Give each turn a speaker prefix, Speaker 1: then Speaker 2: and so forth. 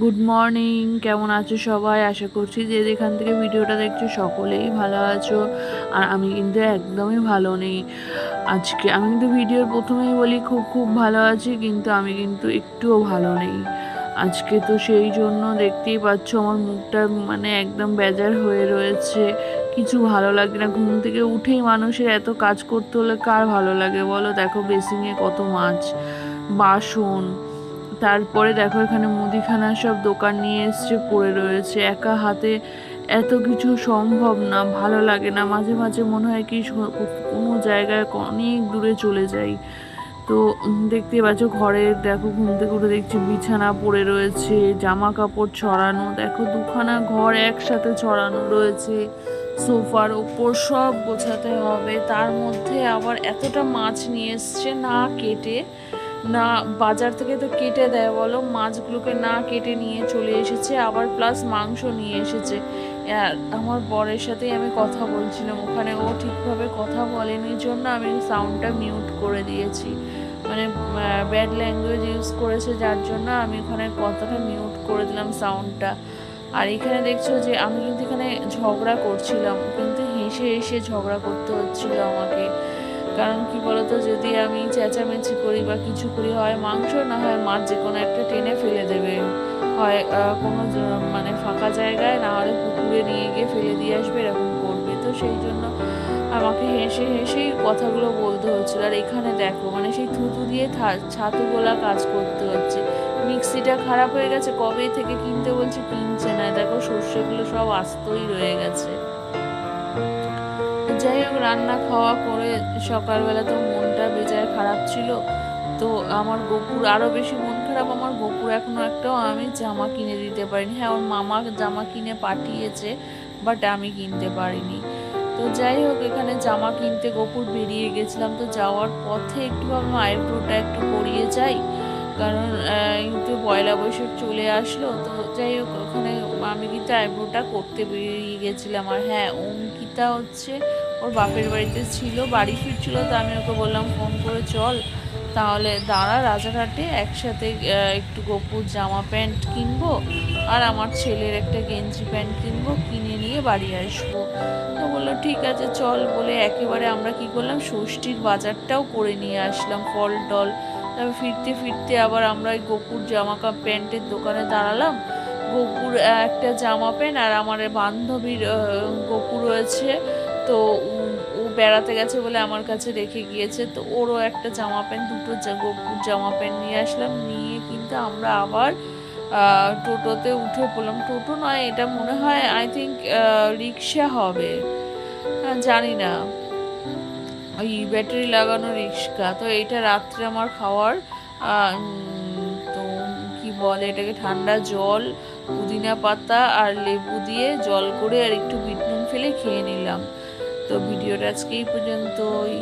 Speaker 1: Good morning কেমন আছো সবাই? আশা করছি যে যেখান থেকে ভিডিওটা দেখছ সকলেই ভালো আছো। আর আমি কিন্তু একদমই ভালো নেই। আজকে আমি কিন্তু ভিডিওর প্রথমেই বলি, খুব খুব ভালো আছি, কিন্তু আমি কিন্তু একটুও ভালো নেই। আজকে তো সেই জন্য দেখতেই পাচ্ছ আমার মুখটা মানে একদম বেজার হয়ে রয়েছে। কিছু ভালো লাগে না। ঘুম থেকে উঠেই মানুষের এত কাজ করতে হলে কার ভালো লাগে বলো? দেখো, বেসিংয়ে কত মাছ। বাসন। তারপরে দেখো এখানে মুদিখানা সব দোকান নিয়ে এসছে, পড়ে রয়েছে। একা হাতে এত কিছু সম্ভব না, ভালো লাগে না। মাঝে মাঝে মনে হয় কি কোনো জায়গায় অনেক দূরে চলে যাই। তো দেখতে পাচ্ছ ঘরে দেখো ঘুম থেকে উঠে দেখছি বিছানা পড়ে রয়েছে জামা কাপড় ছড়ানো। দেখো দুখানা ঘর একসাথে ছড়ানো রয়েছে। সোফার ওপর সব গোছাতে হবে। তার মধ্যে আবার এতটা মাছ নিয়ে এসছে না কেটে। না, বাজার থেকে তো কেটে দেয় বলো। মাছগুলোকে না কেটে নিয়ে চলে এসেছে, আবার প্লাস মাংস নিয়ে এসেছে। আমার বরের সাথেই আমি কথা বলছিলাম। ওখানে ও ঠিকভাবে কথা বলেনি জন্য আমি সাউন্ডটা মিউট করে দিয়েছি। মানে ব্যাড ল্যাঙ্গুয়েজ ইউজ করেছে যার জন্য আমি ওখানে কথাটা মিউট করে দিলাম সাউন্ডটা আর এখানে দেখছ যে, আমি কিন্তু এখানে ঝগড়া করছিলাম, কিন্তু হেসে হেসে ঝগড়া করতে হচ্ছিল আমাকে। কারণ কি বলতো, যদি আমি চেঁচামেচি করি বা কিছু করি, হয় মাংস না হয় মাছ, যে কোনো একটা টেনে ফেলে দেবে। হয় কোনো মানে ফাঁকা জায়গায়, না হলে পুকুরে নিয়ে গিয়ে ফেলে দিয়ে আসবে, এরকম করবে। তো সেই জন্য আমাকে হেসে হেসেই কথাগুলো বলতে হচ্ছিল। আর এখানে দেখো মানে সেই থুতু দিয়ে ছাতু গোলা কাজ করতে হচ্ছে। মিক্সিটা খারাপ হয়ে গেছে, কবে থেকে কিনতে বলছে কিনছে না। দেখো, সর্ষেগুলো সব আস্তই রয়ে গেছে। যাই হোক, রান্না খাওয়া করে সকালবেলা তো মনটা বেজায় খারাপ ছিল। তো আমার গপুর আরও বেশি মন খারাপ। আমার গপুর এখনও একটাও আমি জামা কিনে দিতে পারিনি। হ্যাঁ ওর মামা জামা কিনে পাঠিয়েছে, বাট আমি কিনতে পারিনি। তো যাই হোক, এখানে জামা কিনতে গপুর বেরিয়ে গেছিলাম। তো যাওয়ার পথে একটু ভাবলাম আইব্রোটা একটু করিয়ে যাই। কারণ কিন্তু পয়লা বৈশাখ চলে আসলো। তো যাই হোক, ওখানে আমি কিন্তু আইব্রোটা করতে বেরিয়ে গেছিলাম। আর হ্যাঁ অঙ্কিতা হচ্ছে ওর বাপের বাড়িতে ছিল, বাড়ি ফিরছিল, তো আমি ওকে বললাম, ফোন করে চল, তাহলে দাঁড়া রাজারহাটে, একসাথে একটু গোপুর জামা প্যান্ট কিনবো, আর আমার ছেলের একটা গেঞ্জি প্যান্ট কিনবো, কিনে নিয়ে বাড়ি আসব। তো বলল, ঠিক আছে, চল, বলে একেবারে আমরা কি করলাম, ষষ্ঠীর বাজারটাও করে নিয়ে আসলাম, ফল, টল। তারপর ফিরতে ফিরতে আবার আমরা ওই গোপুর জামা কাপ প্যান্টের দোকানে দাঁড়ালাম। গোপুর একটা জামা প্যান্ট আর আমার বান্ধবীর গোপু রয়েছে, তো ও বেড়াতে গেছে বলে আমার কাছে রেখে গিয়েছে, তো ওরও একটা জামা প্যান্ট, দুটো গোপুর জামা প্যান্ট নিয়ে আসলাম, নিয়ে কিন্তু আমরা আবার টোটোতে উঠে পড়লাম। টোটো নয়, এটা মনে হয় আই থিঙ্ক রিক্সা হবে। জানি না। ওই ব্যাটারি লাগানো রিক্সা, তো এটা রাত্রে আমার খাওয়ার তো কি বলে এটাকে, ঠান্ডা জল, পুদিনা পাতা আর লেবু দিয়ে জল করে আর একটু বিট নুন ফেলে খেয়ে নিলাম। তো ভিডিওটা আজকে এই পর্যন্তই।